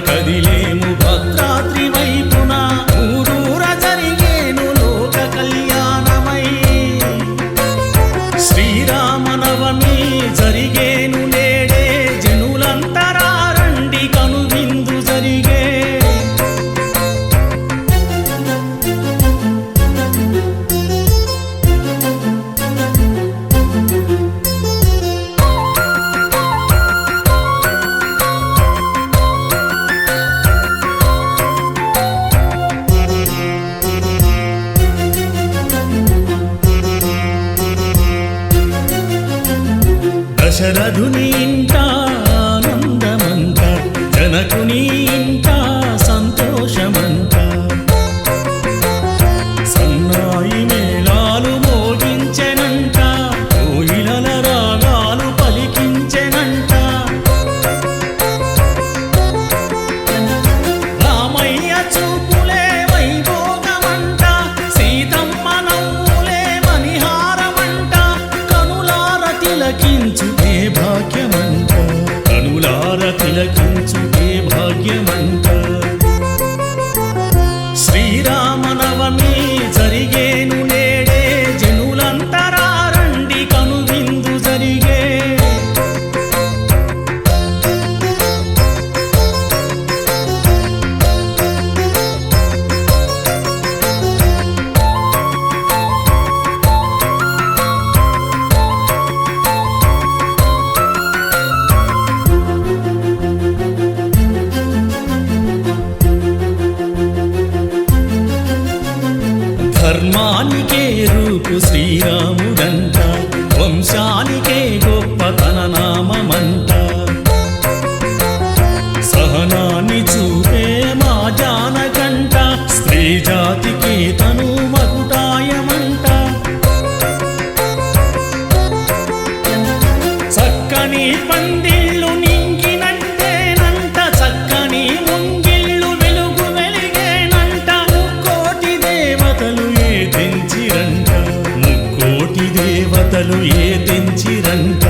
కదిలేము భద్రాద్రి వైపున ఊరూర జరిగేను లోక కళ్యాణమై శ్రీరామనవమి జరిగే దశరథుని ఇంటా amigo. వంశానికే రూపు శ్రీరాముడంట. వంశానికి కథలు ఏ తెంచిరంట